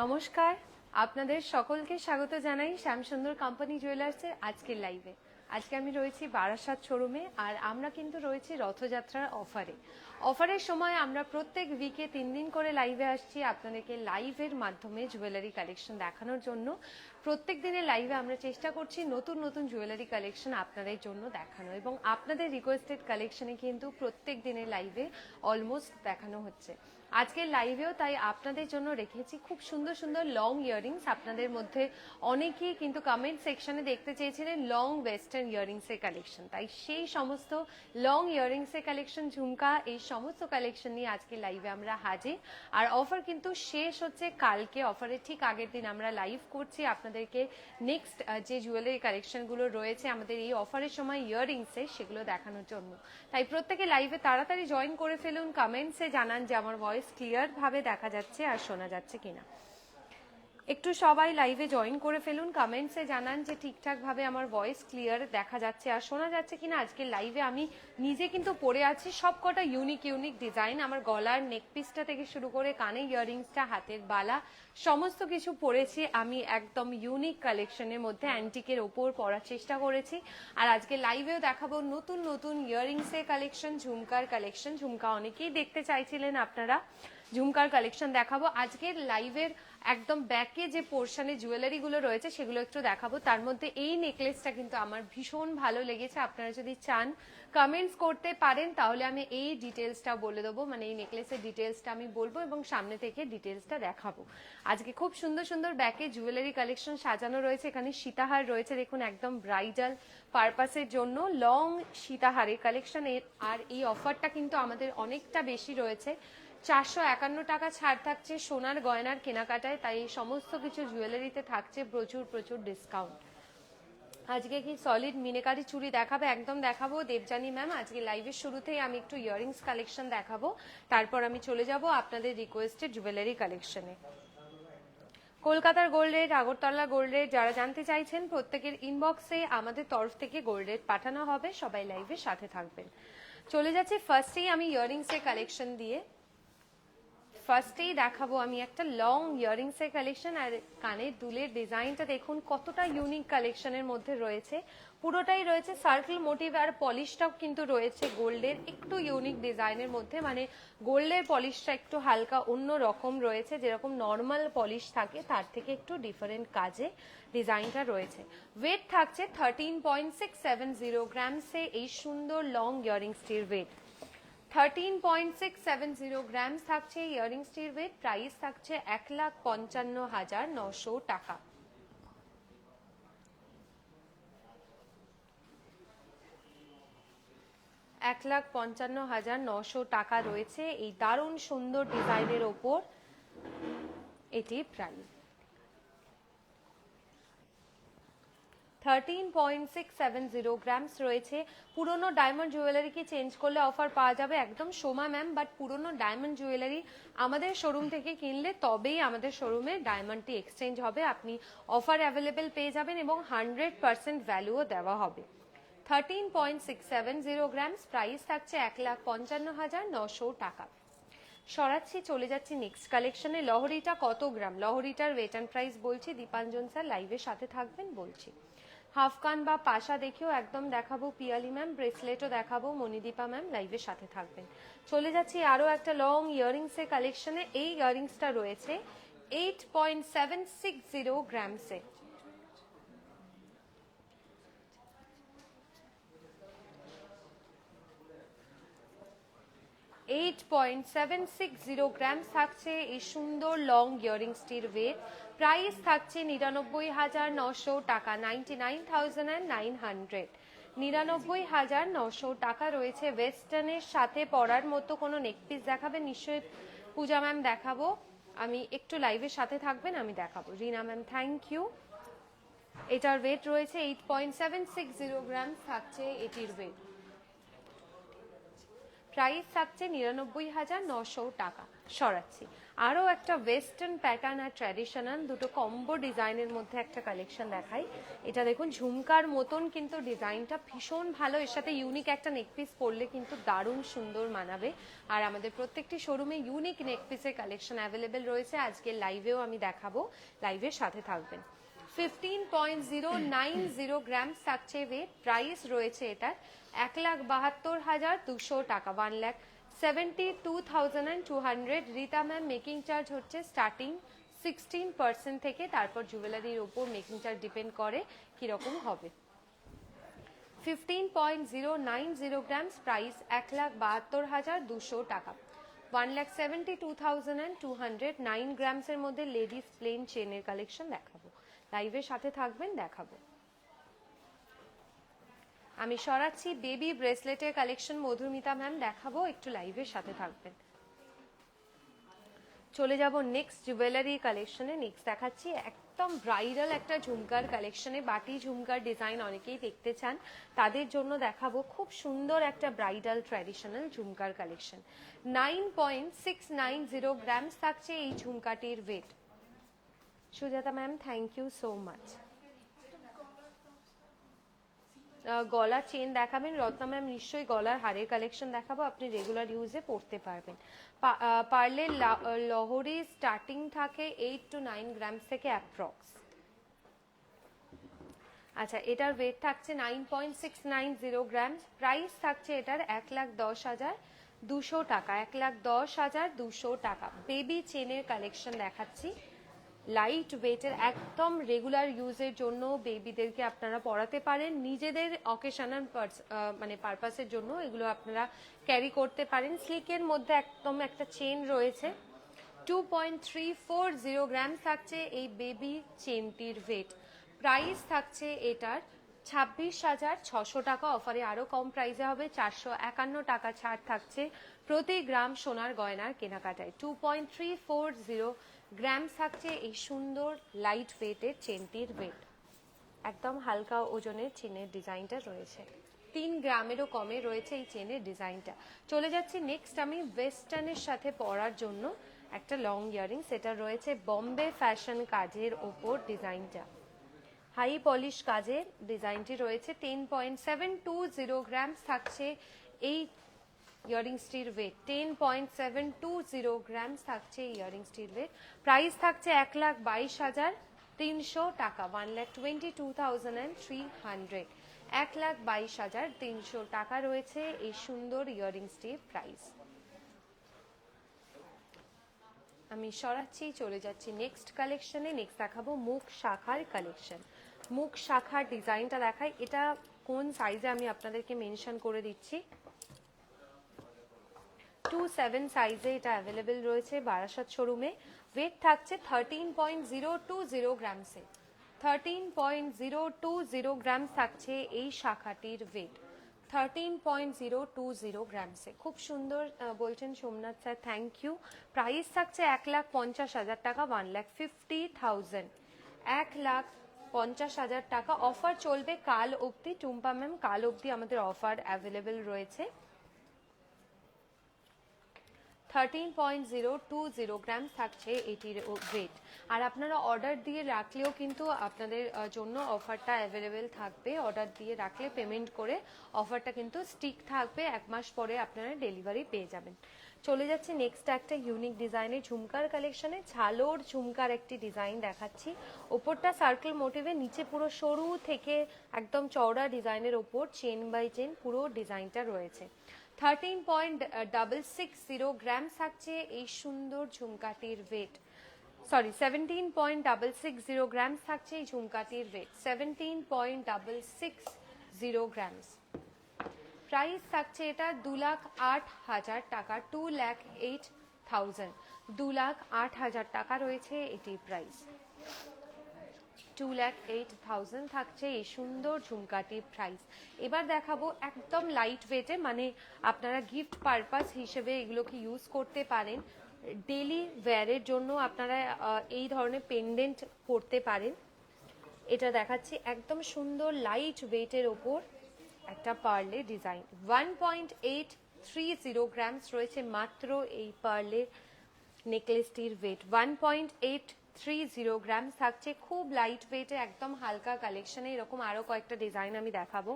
নমস্কার। আপনাদের সকলকে স্বাগত জানাই শ্যামসুন্দর কোম্পানি জুয়েলার্সের আজকের লাইভে আজকে আমি রয়েছি বারাসাত শোরুমে আর আমরা কিন্তু রয়েছি রথযাত্রার অফারে অফারের সময় আমরা প্রত্যেক উইকে তিন দিন করে লাইভে আসছি আপনাদেরকে লাইভের মাধ্যমে জুয়েলারি কালেকশন দেখানোর জন্য। প্রত্যেক দিনের লাইভে আমরা চেষ্টা করছি নতুন নতুন জুয়েলারি কালেকশন আপনাদের জন্য দেখানো। এবং আপনাদের রিকোয়েস্টেড কালেকশনে কিন্তু প্রত্যেক দিনের লাইভে অলমোস্ট দেখানো হচ্ছে। আজকের লাইভেও তাই আপনাদের জন্য রেখেছি খুব সুন্দর সুন্দর লং ইয়াররিংস আপনাদের মধ্যে অনেকেই কিন্তু কমেন্ট সেকশনে দেখতে চেয়েছিলেন লং ওয়েস্টার্ন ইয়াররিংস এর কালেকশন তাই সেই সমস্ত লং ইয়াররিংস এর কালেকশন ঝুমকা, এই সমস্ত কালেকশন নিয়ে আজকে লাইভে আমরা হাজির। আর অফার কিন্তু শেষ হচ্ছে কালকে। অফারের ঠিক আগের দিন আমরা লাইভ করছি আপনাদেরকে। নেক্সট যে জুয়েলারি কালেকশনগুলো রয়েছে আমাদের এই অফারের সময় ইয়াররিংসে সেগুলো দেখানোর জন্য। তাই প্রত্যেকে লাইভে তাড়াতাড়ি জয়েন করে ফেলুন। কমেন্টসে জানান যে আমার ভয়েস ক্লিয়ার ভাবে দেখা যাচ্ছে আর শোনা যাচ্ছে কিনা। একটু সবাই লাইভে জয়েন করে ফেলুন কমেন্টসে জানান যে ঠিকঠাক ভাবে আমার ভয়েস ক্লিয়ার দেখা যাচ্ছে আর শোনা যাচ্ছে কিনা। আজকে লাইভে আমি নিজে কিন্তু পরে আছি সব কটা ইউনিক ইউনিক ডিজাইন আমার গলার নেক পিসটা থেকে শুরু করে কানে ইয়াররিংসটা হাতের বালা, সমস্ত কিছু পরেছি। আমি একদম ইউনিক কালেকশনের মধ্যে অ্যান্টিকের ওপর পরার চেষ্টা করেছি। আর আজকে লাইভেও দেখাবো নতুন নতুন ইয়াররিংসের কালেকশন ঝুমকার কালেকশন ঝুমকা অনেকেই দেখতে চাইছিলেন আপনারা। ঝুমকার কালেকশন দেখাবো। আজকের লাইভের একদম ব্যাকে যে পোর্শনে জুয়েলারি গুলো রয়েছে, সেগুলো একটু দেখাবো। তার মধ্যে এই নেকলেসটা কিন্তু আমার ভীষণ ভালো লেগেছে। আপনারা যদি চান কমেন্টস করতে পারেন, তাহলে আমি এই ডিটেলসটা বলে দেবো। মানে এই নেকলেসের ডিটেলসটা আমি বলব এবং সামনে থেকে ডিটেলসটা দেখাবো। আজকে খুব সুন্দর সুন্দর ব্যাকে জুয়েলারি কালেকশন সাজানো রয়েছে। এখানে সীতাহার রয়েছে। দেখুন, একদম ব্রাইডাল পারপাসের জন্য লং সীতাহারের কালেকশন আর এই অফারটা কিন্তু আমাদের অনেকটা বেশি রয়েছে। চারশো একান্ন টাকা ছাড় থাকছে সোনার গয়নার কেনাকাটায়, তাই সমস্ত কিছু জুয়েলারিতে থাকছে প্রচুর প্রচুর ডিসকাউন্ট আজকে কি সলিড মিনেকারি চুড়ি দেখাবে? একদম দেখাবো। দেবজানি ম্যাম আজকে লাইভের শুরুতেই আমি একটু ইয়ারিংস কালেকশন দেখাবো। তারপর আমি চলে যাব আপনাদের রিকোয়েস্টেড জুয়েলারি কালেকশনে কলকাতার gold rate Agartala gold rate যারা জানতে চাইছেন, প্রত্যেকের ইনবক্সে আমাদের তরফ থেকে গোল্ড রেট পাঠানো হবে। সবাই লাইভের সাথে থাকবেন। চলে যাচ্ছি ফার্স্টেই আমি ইয়ারিংস এর কালেকশন দিয়ে। ফার্স্টেই দেখাবো আমি একটা লং ইয়ারিংস এর কালেকশন আর কানের দুলের ডিজাইনটা দেখুন, কতটা ইউনিক কালেকশনের মধ্যে রয়েছে। পুরোটাই রয়েছে সার্কেল মোটিভ আর পলিশটাও কিন্তু রয়েছে গোল্ডের, একটু ইউনিক ডিজাইনের মধ্যে। মানে গোল্ডের পলিশটা একটু হালকা অন্য রকম রয়েছে, যেরকম নর্মাল পলিশ থাকে, তার থেকে একটু ডিফারেন্ট কাজে ডিজাইনটা রয়েছে। ওয়েট থাকছে thirteen point six seven zero গ্রামসে এই সুন্দর long ইয়ারিংসটির weight thirteen point six seven zero grams থাকছে ইয়ারিংসটির ওয়েট প্রাইস থাকছে এক লাখ পঞ্চান্ন হাজার নশো টাকা। এক লাখ পঞ্চান্ন হাজার নশো টাকা রয়েছে এই দারুণ সুন্দর ডিজাইনের ওপর এটি price thirteen point six seven zero grams রয়েছে। পুরনো ডায়মন্ড জুয়েলারিকে চেঞ্জ করলে অফার পাওয়া যাবে? একদম সোমা ম্যাম বাট পুরনো ডায়মন্ড জুয়েলারি আমাদের শোরুম থেকে কিনলে তবেই আমাদের শোরুমে ডায়মন্ডটি এক্সচেঞ্জ হবে। আপনি অফার অ্যাভেলেবেল পেয়ে যাবেন এবং হান্ড্রেড পার্সেন্ট ভ্যালুও দেওয়া হবে। Thirteen point six seven zero grams price থাকছে এক লাখ পঞ্চান্ন হাজার নশো টাকা। সরাচ্ছি, চলে যাচ্ছি নেক্সট কালেকশনে লহরিটা কত গ্রাম? লহরিটার ওয়েট অ্যান্ড প্রাইস বলছি। দীপাঞ্জন স্যার লাইভের সাথে থাকবেন, বলছি। হাফকান বা পাশা দেখেও একদম দেখাবো পিয়ালি ম্যাম, ব্রেসলেটও দেখাবো, মণিদীপা ম্যাম লাইভের সাথে থাকবেন। চলে যাচ্ছি আরও একটা লং ইয়ারিংসের কালেকশনে এই ইয়ারিংসটা রয়েছে eight point seven six zero গ্রামসে eight point seven six zero grams থাকছে এই সুন্দর লং ইয়ারিংসটির ওয়েট প্রাইস থাকছে নিরানব্বই হাজার নশো টাকা ninety nine thousand and nine hundred নিরানব্বই হাজার নশো টাকা রয়েছে ওয়েস্টার্নের সাথে পরার মতো কোনো নেকপিস দেখাবে? নিশ্চয়ই পূজা ম্যাম দেখাবো। আমি একটু লাইভের সাথে থাকবেন, আমি দেখাবো। রিনা ম্যাম থ্যাংক ইউ এটার ওয়েট রয়েছে eight point seven six zero gram থাকছে এটির ওয়েট প্রাইস থাকছে নিরানব্বই হাজার নশো টাকা। সরাচ্ছি। আরও একটা ওয়েস্টার্ন প্যাটার্ন আর ট্র্যাডিশনাল দুটো কম্বো ডিজাইনের মধ্যে একটা কালেকশন দেখাই। এটা দেখুন, ঝুমকার মতন কিন্তু ডিজাইনটা ভীষণ ভালো। এর সাথে ইউনিক একটা নেকপিস পরলে কিন্তু দারুণ সুন্দর মানাবে। আর আমাদের প্রত্যেকটি শোরুমে ইউনিক নেকপিসের কালেকশন অ্যাভেলেবেল রয়েছে। আজকে লাইভেও আমি দেখাবো। লাইভের সাথে থাকবেন। Fifteen point zero nine zero gram থাকছে ওয়েট প্রাইস রয়েছে এটার। এক লাখ বাহাত্তর হাজার দুশো টাকা one lakh seventy two thousand and two hundred Rita ma'am making charge হচ্ছে স্টার্টিং সিক্সটিন পার্সেন্ট থেকে, তারপর জুয়েলারির ওপর মেকিং চার্জ ডিপেন্ড করে কীরকম হবে। Fifteen point zero nine zero grams price এক লাখ বাহাত্তর হাজার দুশো টাকা। One lakh seventy two thousand and two hundred nine গ্রামসের মধ্যে লেডিস প্লেন চেনের কালেকশন দেখাবো। লাইভের সাথে থাকবেন, দেখাবো। আমি সরাচ্ছি বেবি ব্রেসলেটের কালেকশন মধুমিতা ম্যাম দেখাবো, একটু লাইভের সাথে থাকবেন। চলে যাব নেক্সট জুয়েলারি কালেকশনে নেক্সট দেখাচ্ছি একদম ব্রাইডাল একটা ঝুমকার কালেকশনে বাটি ঝুমকার ডিজাইন অনেকেই দেখতে চান। তাদের জন্য দেখাবো খুব সুন্দর একটা bridal traditional ঝুমকার collection nine point six nine zero grams থাকছে এই ঝুমকাটির weight Sujata ma'am thank you so much গলার চেন দেখাবেন। রত্না ম্যাম নিশ্চয়ই গলার হারের কালেকশন দেখাবো। আপনি রেগুলার ইউজে পড়তে পারবেন। পারলে লহরি স্টার্টিং থাকে এইট টু নাইন গ্রামস থেকে অ্যাপ্রক্স আচ্ছা এটার ওয়েট থাকছে nine point six nine zero grams price থাকছে এটার এক লাখ দশ হাজার দুশো টাকা। এক লাখ দশ হাজার দুশো টাকা। বেবি চেনের কালেকশন দেখাচ্ছি। লাইট ওয়েটের একদম রেগুলার ইউজের জন্য বেবিদেরকে আপনারা পড়াতে পারেন। নিজেদের অকেশনাল মানে পারপাসের জন্য এগুলো আপনারা ক্যারি করতে পারেন। স্লিকের মধ্যে একদম একটা চেন রয়েছে। Two point three four zero gram থাকছে এই বেবি চেনটির ওয়েট প্রাইস থাকছে এটার ছাব্বিশ হাজার ছশো টাকা। অফারে আরও কম প্রাইসে হবে। চারশো একান্ন টাকা ছাড় থাকছে প্রতি গ্রাম সোনার গয়নার কেনাকাটায়। Two point three four zero gram থাকছে এই সুন্দর লাইট ওয়েটের চেনটির ওয়েট একদম হালকা ওজনের চেনের ডিজাইনটা রয়েছে। তিন গ্রামেরও কমে রয়েছে এই চেনের ডিজাইনটা। চলে যাচ্ছি নেক্সট আমি ওয়েস্টার্নের সাথে পরার জন্য একটা লং ইয়ারিং সেটা রয়েছে বম্বে ফ্যাশন কাজের ওপর ডিজাইনটা। হাই পলিশ কাজের ডিজাইনটি রয়েছে। Ten point seven two zero grams থাকছে এই ইয়ারিংসটির weight ten point seven two zero grams থাকছে এই ইয়ারিংসটির ওয়েট প্রাইস থাকছে এক লাখ বাইশ হাজার তিনশো টাকা। One lakh twenty two thousand and three hundred এক লাখ বাইশ হাজার তিনশো টাকা রয়েছে এই সুন্দর ইয়ারিংসটির প্রাইস আমি সরাচ্ছি, চলে যাচ্ছি নেক্সট কালেকশনে নেক্সট দেখাবো মুখ শাখার কালেকশন মুখ শাখার ডিজাইনটা দেখাই। এটা কোন সাইজে আমি আপনাদেরকে মেনশন করে দিচ্ছি? টু সেভেন সাইজে এটা অ্যাভেলেবেল রয়েছে বারাসাত শোরুমে ওয়েট থাকছে thirteen point zero two zero গ্রামসে thirteen point zero two zero grams থাকছে এই শাখাটির weight thirteen point zero two zero গ্রামসে খুব সুন্দর বলছেন Somnath sir thank you price থাকছে এক লাখ পঞ্চাশ হাজার টাকা ওয়ান লাখ ফিফটি থাউজেন্ড এক লাখ পঞ্চাশ হাজার টাকা। অফার চলবে কাল অবধি, টুম্পা ম্যাম কাল অবধি আমাদের অফার অ্যাভেলেবেল রয়েছে। Thirteen point zero two zero gram থাকছে এটির ওয়েট আর আপনারা অর্ডার দিয়ে রাখলেও কিন্তু আপনাদের জন্য অফারটা অ্যাভেলেবেল থাকবে। অর্ডার দিয়ে রাখলে পেমেন্ট করে অফারটা কিন্তু স্টিক থাকবে। এক মাস পরে আপনারা ডেলিভারি পেয়ে যাবেন। চলে যাচ্ছে নেক্সট একটা ইউনিক ডিজাইনের ঝুমকার কালেকশনে ঝালোর ঝুমকার একটি ডিজাইন দেখাচ্ছি। ওপরটা সার্কেল মোটিভে নিচে পুরো সরু থেকে একদম চওড়া ডিজাইনের ওপর চেন বাই চেন পুরো ডিজাইনটা রয়েছে। Thirteen point double six zero gram থাকছে এই সুন্দর ঝুমকাটির weight sorry seventeen point double six zero grams থাকছে এই ঝুমকাটির weight seventeen point double six zero grams price থাকছে এটা দু লাখ আট হাজার টাকা টু লাখ এইট থাউজেন্ড দু লাখ আট হাজার টাকা রয়েছে এটির price two lakh eight thousand থাকছে এই সুন্দর ঝুমকাটির প্রাইস এবার দেখাবো একদম লাইট ওয়েটে মানে আপনারা গিফট পারপাস হিসেবে এগুলোকে ইউজ করতে পারেন। ডেলি ওয়্যারের জন্য আপনারা এই ধরনের পেন্ডেন্ট করতে পারেন। এটা দেখাচ্ছি একদম সুন্দর লাইট ওয়েটের ওপর একটা Parle design one point eight three zero grams রয়েছে মাত্র এই পার্লের নেকলেসটির weight one point eight three zero gram থাকছে। খুব লাইট ওয়েটে একদম হালকা কালেকশনে এরকম আরও কয়েকটা ডিজাইন আমি দেখাবো।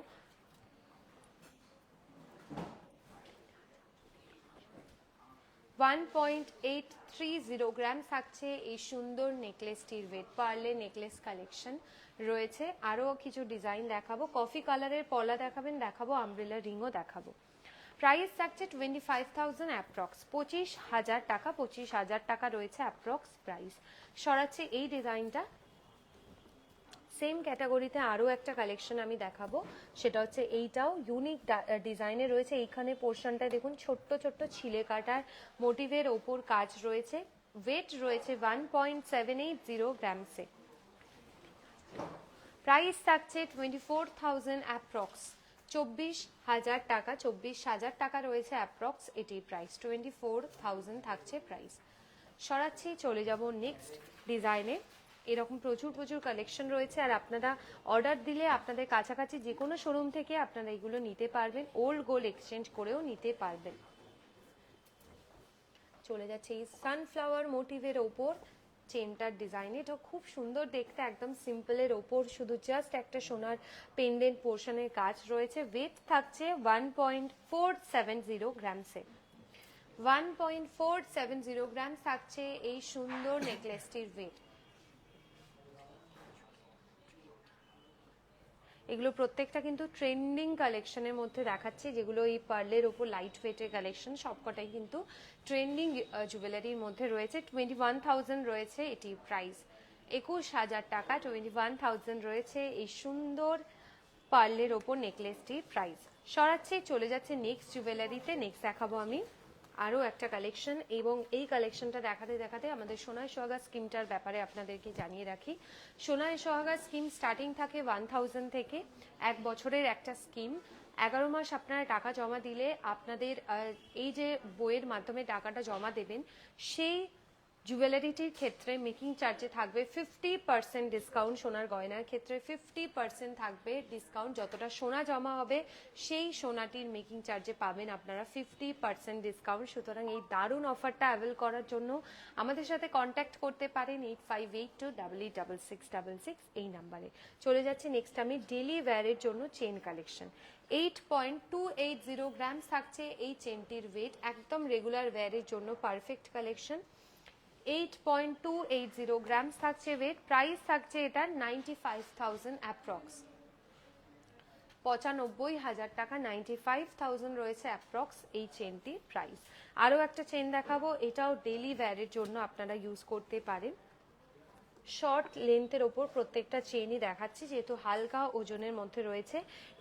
One point eight three zero gram থাকছে এই সুন্দর নেকলেসটির ওয়েট পার্লে নেকলেস কালেকশন রয়েছে। আরও কিছু ডিজাইন দেখাবো। কফি কালারের পলা দেখাবেন, দেখাবো আমব্রেলা রিংও দেখাবো। প্রাইস থাকছে টোয়েন্টি ফাইভ থাউজেন্ড অ্যাপ্রক্স পঁচিশ হাজার টাকা, পঁচিশ হাজার টাকা রয়েছে অ্যাপ্রক্স প্রাইস সরাচ্ছে এই ডিজাইনটা সেম ক্যাটাগরিতে আরও একটা কালেকশন আমি দেখাবো। সেটা হচ্ছে এইটাও ইউনিক ডিজাইনে রয়েছে। এইখানে পোর্শনটা দেখুন, ছোট্ট ছোট্ট ছিলে কাটার মোটিভের ওপর কাজ রয়েছে। ওয়েট রয়েছে one point seven eight zero গ্রামসে price থাকছে টোয়েন্টি ফোর থাউজেন্ড অ্যাপ্রক্স চব্বিশ হাজার টাকা, চব্বিশ হাজার টাকা রয়েছে অ্যাপ্রক্স এটির প্রাইস টোয়েন্টি ফোর থাউজেন্ড থাকছে প্রাইস সরাচ্ছি, চলে যাব নেক্সট ডিজাইনে এরকম প্রচুর প্রচুর কালেকশন রয়েছে আর আপনারা অর্ডার দিলে আপনাদের কাছাকাছি যে কোনো শোরুম থেকে আপনারা এগুলো নিতে পারবেন ওল্ড গোল্ড এক্সচেঞ্জ করেও নিতে পারবেন। চলে যাচ্ছে এই সানফ্লাওয়ার মোটিভের ওপর। চেনটার ডিজাইন এটা খুব সুন্দর দেখতে, একদম সিম্পলের ওপর। শুধু জাস্ট একটা সোনার পেন্ডেন্ট পোর্শনের কাজ রয়েছে। ওয়েট থাকছে one point four seven zero গ্রামসে one point four seven zero gram থাকছে এই সুন্দর নেকলেসটির ওয়েট এগুলো প্রত্যেকটা কিন্তু ট্রেন্ডিং কালেকশনের মধ্যে দেখাচ্ছে, যেগুলো এই পার্লের ওপর লাইট ওয়েটের কালেকশন সবকটাই কিন্তু ট্রেন্ডিং জুয়েলারির মধ্যে রয়েছে। টোয়েন্টি ওয়ান থাউজেন্ড রয়েছে এটি প্রাইস একুশ হাজার টাকা টোয়েন্টি ওয়ান থাউজেন্ড রয়েছে এই সুন্দর পার্লের ওপর নেকলেসটির প্রাইস সরাচ্ছে, চলে যাচ্ছে নেক্সট জুয়েলারিতে নেক্সট দেখাবো আমি। আরও একটা কালেকশন এবং এই কালেকশনটা দেখাতে দেখাতে আমাদের সোনায় সোহাগা স্কিমটার ব্যাপারে আপনাদেরকে জানিয়ে রাখি। সোনায় সোহাগা স্কিম স্টার্টিং থাকে ওয়ান থেকে এক বছরের একটা স্কিম। এগারো মাস আপনারা টাকা জমা দিলে আপনাদের এই যে বইয়ের মাধ্যমে টাকাটা জমা দেবেন, সেই জুয়েলারিটির ক্ষেত্রে মেকিং চার্জে থাকবে ফিফটি পার্সেন্ট ডিসকাউন্ট সোনার গয়নার ক্ষেত্রে ফিফটি পার্সেন্ট থাকবে ডিসকাউন্ট যতটা সোনা জমা হবে, সেই সোনাটির মেকিং চার্জে পাবেন আপনারা ফিফটি পার্সেন্ট ডিসকাউন্ট সুতরাং এই দারুণ অফারটা অ্যাভেল করার জন্য আমাদের সাথে কন্ট্যাক্ট করতে পারেন eight five eight two double eight double six double six এই নাম্বারে চলে যাচ্ছে নেক্সট আমি ডেলি ওয়্যারের জন্য chain collection eight point two eight zero grams থাকছে এই চেনটির ওয়েট একদম রেগুলার ওয়্যারের জন্য perfect collection eight point two eight zero grams থাকছে ওয়েট প্রাইস থাকছে এটার নাইনটি ফাইভ থাউজেন্ড অ্যাপ্রক্স পঁচানব্বই হাজার টাকা নাইনটি ফাইভ থাউজেন্ড রয়েছে অ্যাপ্রক্স এই চেনটির প্রাইস আরও একটা চেন দেখাবো, এটাও ডেলি ওয়্যারের জন্য আপনারা ইউজ করতে পারেন। শর্ট লেন্থের ওপর প্রত্যেকটা চেনই দেখাচ্ছি, যেহেতু হালকা ওজনের মধ্যে রয়েছে।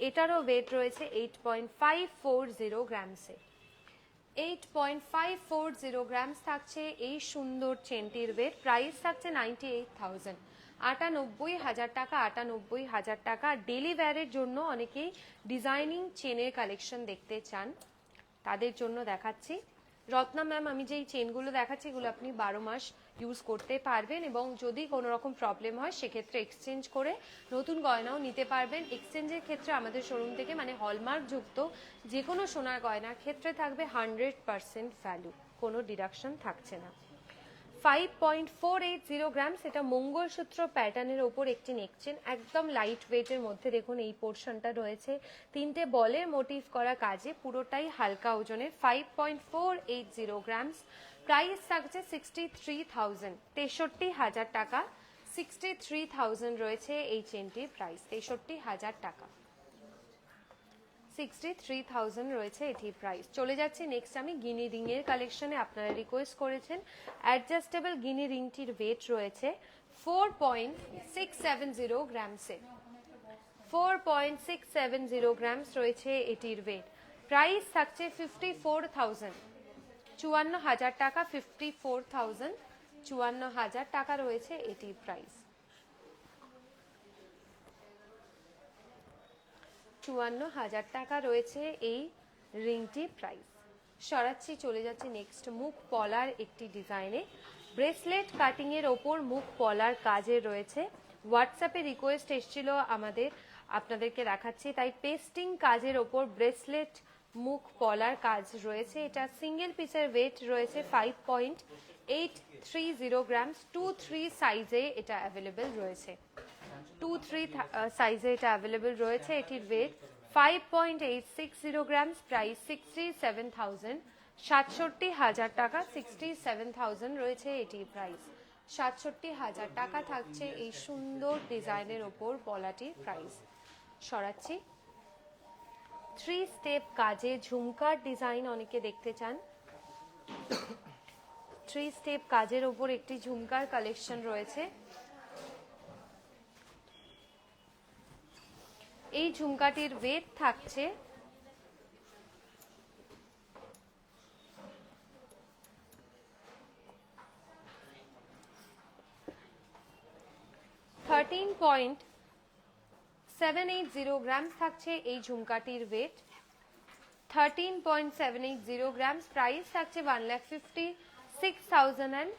এটারও ওয়েট রয়েছে eight point five four zero গ্রামসে eight point five four zero grams থাকছে এই সুন্দর চেনটির ওয়েট প্রাইস থাকছে নাইনটি এইট থাউজেন্ড আটানব্বই হাজার টাকা, আটানব্বই হাজার টাকা। ডেলি ওয়্যারের জন্য অনেকেই ডিজাইনিং চেনের কালেকশন দেখতে চান। তাদের জন্য দেখাচ্ছি। রত্না ম্যাম, আমি যেই চেনগুলো দেখাচ্ছি, এগুলো আপনি বারো মাস ইউজ করতে পারবেন এবং যদি কোনো রকম প্রবলেম হয়, সেক্ষেত্রে এক্সচেঞ্জ করে নতুন গয়নাও নিতে পারবেন। এক্সচেঞ্জের ক্ষেত্রে আমাদের শোরুম থেকে মানে হলমার্ক যুক্ত যে কোনো সোনার গয়নার ক্ষেত্রে থাকবে হান্ড্রেড পার্সেন্ট ভ্যালু কোনো ডিডাকশন থাকছে না। Five point four eight zero gram সেটা মঙ্গলসূত্র প্যাটার্নের ওপর একটি নেকচেন একদম লাইট ওয়েটের মধ্যে। দেখুন, এই পোর্শনটা রয়েছে। তিনটে বলের মোটিভ করা কাজে, পুরোটাই হালকা ওজনের। Five point four eight zero grams price থাকছে সিক্সটি থ্রি থাউজেন্ড তেষট্টি হাজার টাকা সিক্সটি থ্রি থাউজেন্ড রয়েছে এই চেনটির প্রাইস তেষট্টি হাজার টাকা। সিক্সটি থ্রি থাউজেন্ড রয়েছে এটির প্রাইস চলে যাচ্ছে নেক্সট আমি গিনি রিং এর কালেকশনে আপনারা রিকোয়েস্ট করেছেন। অ্যাডজাস্টেবল গিনি রিংটির ওয়েট রয়েছে four point six seven zero গ্রামসে four point six seven zero grams রয়েছে এটির ওয়েট প্রাইস থাকছে ফিফটি ফোর থাউজেন্ড চুয়ান্ন হাজার টাকা ফিফটি ফোর থাউজেন্ড চুয়ান্ন হাজার টাকা রয়েছে এটির প্রাইস চুয়ান্ন হাজার টাকা রয়েছে এই রিংটি প্রাইস। সরাচ্ছি, চলে যাচ্ছে নেক্সট মুখ পলার একটি ডিজাইনে। ব্রেসলেট কাটিং এর ওপর মুখ পলার কাজে রয়েছে। হোয়াটসঅ্যাপে রিকোয়েস্ট এসেছিল আমাদের, আপনাদেরকে দেখাচ্ছি। তাই পেস্টিং কাজের ওপর ব্রেসলেট মুখ পলার কাজ রয়েছে। এটা সিঙ্গেল পিসের ওয়েট রয়েছে five point eight three zero grams two three সাইজে এটা অ্যাভেলেবেল রয়েছে। টু থ্রি সাইজে এটা অ্যাভেলেবেল রয়েছে, এটির weight five point eight six zero grams price sixty seven thousand সাতষট্টি হাজার টাকা সিক্সটি সেভেন থাউজেন্ড রয়েছে এটির প্রাইস সাতষট্টি হাজার টাকা থাকছে এই সুন্দর ডিজাইনের ওপর পলাটির প্রাইস সরাচ্ছি। থ্রি স্টেপ কাজে ঝুমকার ডিজাইন অনেকে দেখতে চান। থ্রি স্টেপ কাজের ওপর একটি ঝুমকার কালেকশন রয়েছে। এই ঝুমকাটির ওয়েট থাকছে। Thirteen point seven eight zero grams থাকছে এই ঝুমকাটির weight thirteen point seven eight zero grams price থাকছে one lakh fifty six thousand and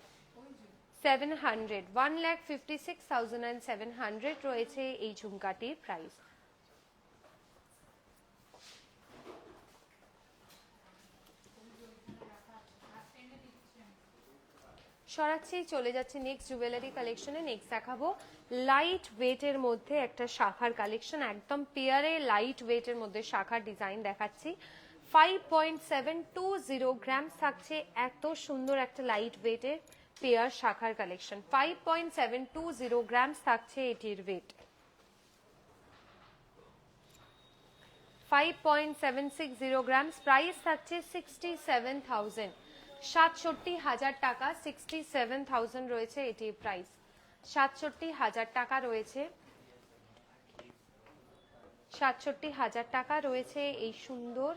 seven hundred one lakh fifty six thousand and seven hundred রয়েছে এই ঝুমকাটির price সরাচ্ছি, চলে যাচ্ছে next jewellery কালেকশনে নেক্সট দেখাবো লাইট ওয়েটের মধ্যে একটা শাখার কালেকশন একদম পেয়ারে লাইট ওয়েটের মধ্যে শাখার ডিজাইন দেখাচ্ছি। Five point seven two zero grams থাকছে। এত সুন্দর একটা লাইট ওয়েটের পেয়ার শাখার collection five point seven two zero grams থাকছে এটির weight five point seven six zero grams price থাকছে সিক্সটি সেভেন থাউজেন্ড সাতষট্টি হাজার টাকা সিক্সটি সেভেন থাউজেন্ড রয়েছে এটির প্রাইস সাতষট্টি হাজার টাকা রয়েছে, সাতষট্টি হাজার টাকা রয়েছে এই সুন্দর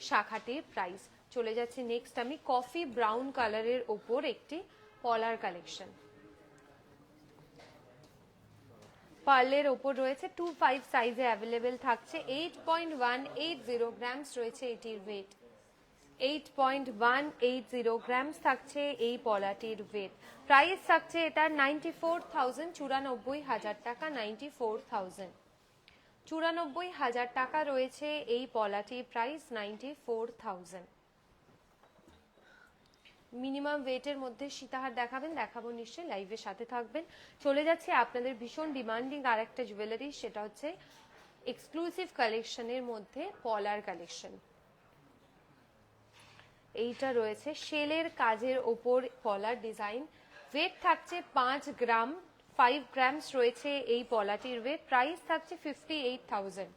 শাখাটির প্রাইস চলে যাচ্ছে নেক্সট আমি কফি ব্রাউন কালারের ওপর একটি পলার কালেকশন পার্লের ওপর রয়েছে টু ফাইভ সাইজে অ্যাভেলেবেল থাকছে eight point one eight zero grams রয়েছে এটির weight eight point one eight zero grams থাকছে এই পলাটির ওয়েট প্রাইস থাকছে এটার নাইনটি ফোর থাউজেন্ড চুরানব্বই হাজার টাকা নাইনটি ফোর থাউজেন্ড চুরানব্বই হাজার টাকা রয়েছে এই পলাটির price ninety four thousand minimum ওয়েটের মধ্যে সীতাহার দেখাবেন, দেখাবো নিশ্চয়ই লাইভের সাথে থাকবেন। চলে যাচ্ছে আপনাদের ভীষণ ডিমান্ডিং আর একটা জুয়েলারি সেটা হচ্ছে এক্সক্লুসিভ কালেকশনের মধ্যে পলার কালেকশন এইটা রয়েছে। শেলের কাজের ওপর পলার ডিজাইন। ওয়েট থাকছে পাঁচ গ্রাম ফাইভ গ্রামস রয়েছে এই পলাটির ওয়েট প্রাইস থাকছে ফিফটি এইট থাউজেন্ড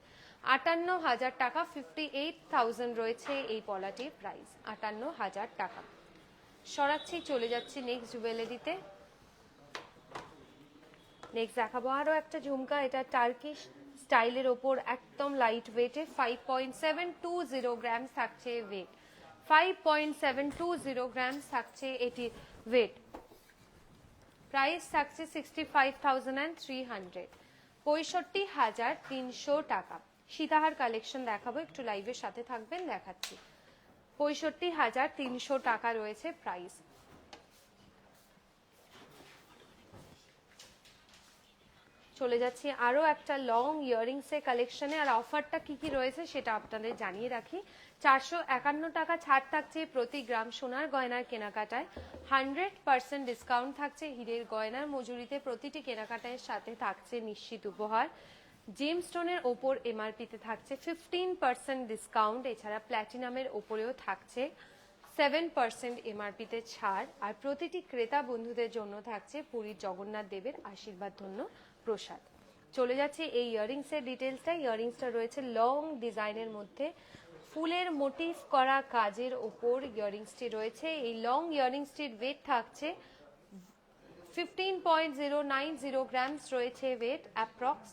আটান্ন হাজার টাকা ফিফটি এইট থাউজেন্ড রয়েছে এই পলাটির প্রাইস আটান্ন হাজার টাকা। সরাচ্ছি, চলে যাচ্ছি নেক্সট জুয়েলারিতে নেক্সট দেখাবো আরও একটা ঝুমকা। এটা টার্কিশ স্টাইলের ওপর একদম light ওয়েটে five point seven two zero grams থাকছে weight five point seven two zero grams থাকছে এটি ওয়েট প্রাইস থাকছে sixty five thousand and three hundred পঁয়ষট্টি হাজার তিনশো টাকা। সীতাহার কালেকশন দেখাবো, একটু লাইভের সাথে থাকবেন, দেখাচ্ছি। পঁয়ষট্টি হাজার তিনশো টাকা রয়েছে প্রাইস চলে যাচ্ছি আরও একটা লং ইয়ারিংসের কালেকশনে আর অফারটা কি কি রয়েছে সেটা আপনাদের জানিয়ে রাখি। চারশো একান্ন টাকা ছাড় থাকছে প্রতি গ্রাম সোনার গয়নার কেনাকাটায়। হান্ড্রেড পার্সেন্ট ডিসকাউন্ট থাকছে হীরের গয়নার মজুরিতে। প্রতিটি কেনাকাটার সাথে থাকছে নিশ্চিত উপহার। জেম স্টোনের ওপর এমআরপিতে থাকছে ফিফটিন পার্সেন্ট ডিসকাউন্ট এছাড়া প্ল্যাটিনামের ওপরেও থাকছে সেভেন পার্সেন্ট এমআরপিতে ছাড়। আর প্রতিটি ক্রেতা বন্ধুদের জন্য থাকছে পুরীর জগন্নাথ দেবের আশীর্বাদ ধন্য প্রসাদ। চলে যাচ্ছে এই ইয়ারিংসের ডিটেলসটা ইয়ারিংসটা রয়েছে লং ডিজাইনের মধ্যে। ফুলের মোটিভ করা কাজের ওপর ইয়ারিংসটি রয়েছে। এই লং ইয়ারিংসটির ওয়েট থাকছে fifteen point zero nine zero grams রয়েছে weight approx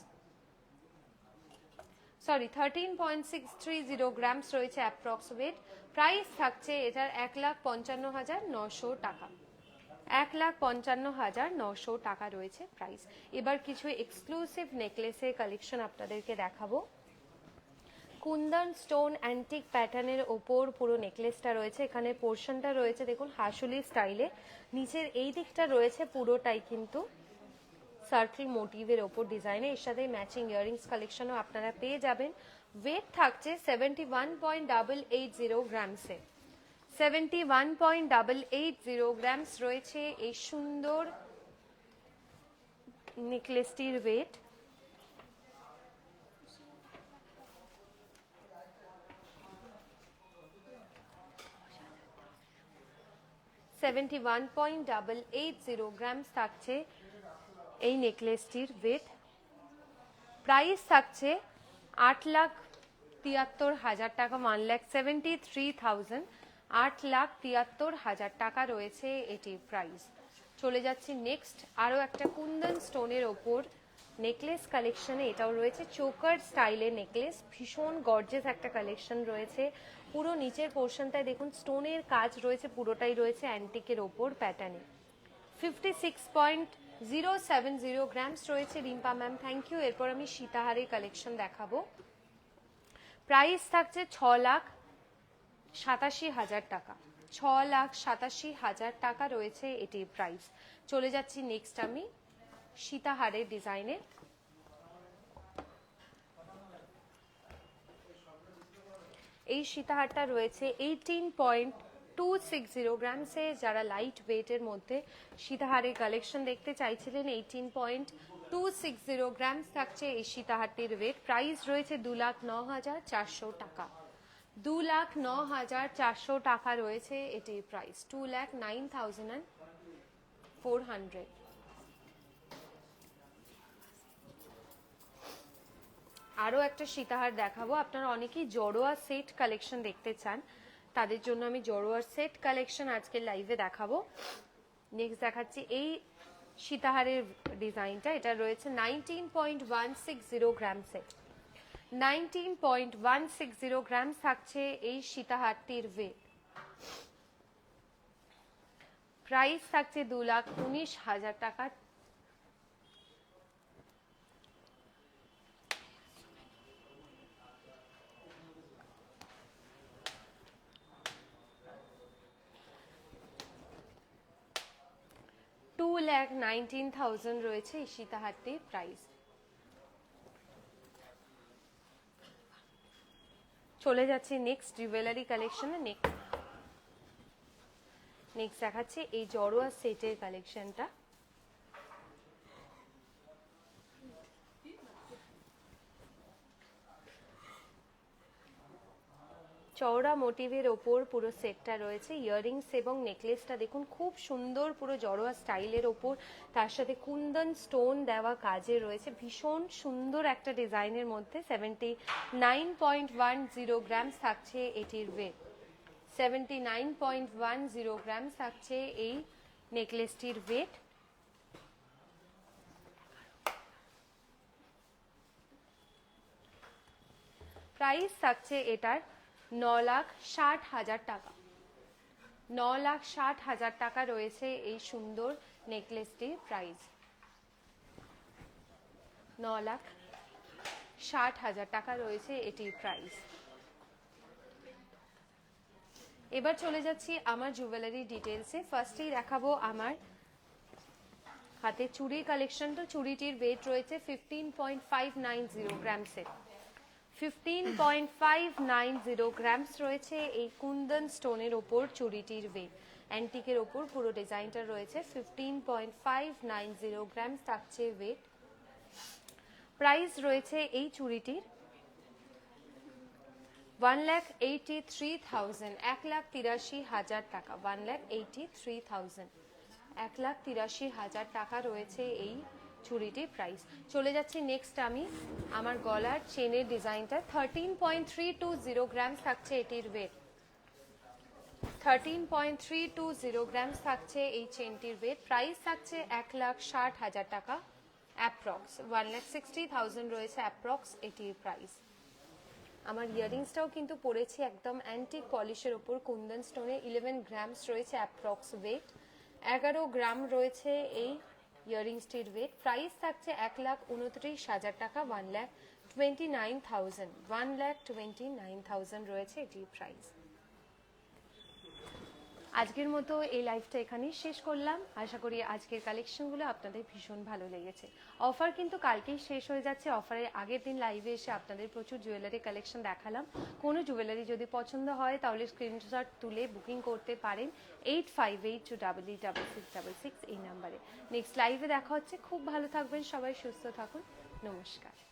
sorry thirteen point six three zero grams রয়েছে অ্যাপ্রক্স ওয়েট প্রাইস থাকছে এটার এক লাখ পঞ্চান্ন হাজার নশো টাকা। এক লাখ পঞ্চান্ন হাজার নশো টাকা রয়েছে প্রাইস এবার কিছু এক্সক্লুসিভ নেকলেসের কালেকশন আপনাদেরকে দেখাবো। কুন্দন স্টোন অ্যান্টিক প্যাটার্নের ওপর পুরো নেকলেসটা রয়েছে। এখানে পোর্শনটা রয়েছে, দেখুন, হাসুলি স্টাইলে নিচের এই দিকটা রয়েছে পুরোটাই কিন্তু সার্কেল মোটিভের ওপর ডিজাইনে এর সাথে ম্যাচিং ইয়ারিংস কালেকশনও আপনারা পেয়ে যাবেন। ওয়েট থাকছে seventy one point double eight zero গ্রামসে seventy one point double eight zero grams রয়েছে এই সুন্দর নেকলেসটির weight seventy one point double eight zero grams থাকছে এই নেকলেসটির ওয়েট প্রাইস থাকছে আট লাখ তিয়াত্তর হাজার টাকা one lakh seventy three thousand আট লাখ তিয়াত্তর হাজার টাকা রয়েছে এটির প্রাইস। চলে যাচ্ছি নেক্সট। আরও একটা কুন্দন স্টোনের ওপর নেকলেস কালেকশনে এটাও রয়েছে। চোকার স্টাইলের নেকলেস, ভীষণ গর্জেস একটা কালেকশন রয়েছে। পুরো নিচের পোর্শনটায় দেখুন, স্টোনের কাজ রয়েছে, পুরোটাই রয়েছে অ্যান্টিকের ওপর প্যাটার্নে। Fifty six point zero seven zero grams রয়েছে রিম্পা ম্যাম থ্যাংক ইউ এরপর আমি সীতাহারের কালেকশন দেখাবো। প্রাইস থাকছে ছ লাখ সাতাশি হাজার টাকা। ছ লাখ সাতাশি হাজার টাকা রয়েছে এটির প্রাইস চলে যাচ্ছি নেক্সট আমি সীতাহারের ডিজাইনে এই সীতাহারটা রয়েছে eighteen point two six zero গ্রামসে যারা লাইট ওয়েটের মধ্যে সীতাহারের কালেকশন দেখতে চাইছিলেন eighteen point two six zero grams থাকছে এই সীতাহারটির ওয়েট প্রাইস রয়েছে দু লাখ ন হাজার চারশো টাকা। দু লাখ ন হাজার চারশো টাকা রয়েছে এটির price two lakh nine thousand and four hundred. আরও একটা সীতাহার দেখাবো। আপনারা অনেকেই জড়োয়া সেট কালেকশন দেখতে চান, তাদের জন্য আমি জড়োয়ার সেট কালেকশন আজকে লাইভে দেখাবো। নেক্সট দেখাচ্ছি, এই সীতাহারের ডিজাইনটা, এটা রয়েছে nineteen point one six zero gram set. Nineteen point one six zero gram থাকছে এই সীতাহারটির ওয়েট প্রাইস থাকছে দু লাখ উনিশ হাজার টাকা। টু ল্যাখ নাইনটিন থাউজেন্ড রয়েছে এই সীতাহারটির প্রাইস চলে যাচ্ছি নেক্সট জুয়েলারি কালেকশনে নেক্সট নেক্সট দেখাচ্ছি এই জড়োয়া সেটের কালেকশনটা চওড়া মোটিভের ওপর পুরো সেটটা রয়েছে ইয়াররিংস এবং নেকলেসটা দেখুন, খুব সুন্দর পুরো জড়োয়া স্টাইলের ওপর। তার সাথে কুন্দন স্টোন দেওয়া কাজে রয়েছে, ভীষণ সুন্দর একটা ডিজাইনের মধ্যে seventy nine point one zero grams থাকছে এটির weight seventy nine point one zero grams থাকছে এই নেকলেসটির ওয়েট প্রাইস থাকছে এটার ন লাখ ষাট হাজার টাকা। ন লাখ ষাট হাজার টাকা রয়েছে এই সুন্দর নেকলেসটির প্রাইস। ন লাখ ষাট হাজার টাকা রয়েছে এটির প্রাইস। এবার চলে যাচ্ছি আমার জুয়েলারি ডিটেলসে ফার্স্টেই দেখাবো আমার হাতে চুড়ির কালেকশন। তো চুড়িটির ওয়েট রয়েছে fifteen point five nine zero গ্রামসের fifteen point five nine zero grams রয়েছে এই কুন্দন স্টোনের ওপর চুড়িটির ওয়েট অ্যান্টিকের ওপর পুরো ডিজাইনটা রয়েছে fifteen point five nine zero grams থাকছে ওয়েট প্রাইস রয়েছে এই চুড়িটির one lakh eighty three thousand এক লাখ তিরাশি হাজার টাকা। One lakh eighty three thousand এক লাখ তিরাশি হাজার টাকা রয়েছে এই চুড়িটির প্রাইস চলে যাচ্ছি নেক্সট আমি। আমার গলার চেনের ডিজাইনটা thirteen point three two zero grams থাকছে এটির weight thirteen point three two zero grams থাকছে এই চেনটির ওয়েট প্রাইস থাকছে এক লাখ ষাট হাজার টাকা approx one lakh sixty thousand রয়েছে অ্যাপ্রক্স এটির প্রাইস আমার ইয়ারিংসটাও কিন্তু পড়েছি একদম অ্যান্টিক পলিশের ওপর কুন্দন স্টোনে ইলেভেন গ্রামস রয়েছে অ্যাপ্রক্স ওয়েট এগারো গ্রাম রয়েছে এই ইয়ারিংসটির ওয়েট প্রাইস থাকছে এক লাখ উনত্রিশ হাজার টাকা one lakh twenty nine thousand one lakh twenty nine thousand রয়েছে এটির প্রাইস। আজকের মতো এই লাইভটা এখানেই শেষ করলাম। আশা করি আজকের কালেকশনগুলো আপনাদের ভীষণ ভালো লেগেছে। অফার কিন্তু কালকেই শেষ হয়ে যাচ্ছে। অফারের আগের দিন লাইভে এসে আপনাদের প্রচুর জুয়েলারি কালেকশন দেখালাম। কোনো জুয়েলারি যদি পছন্দ হয়, তাহলে স্ক্রিনশট তুলে বুকিং করতে পারেন। Eight five eight two double eight double six double six এই নাম্বারে নেক্সট লাইভে দেখা হচ্ছে। খুব ভালো থাকবেন। সবাই সুস্থ থাকুন। নমস্কার।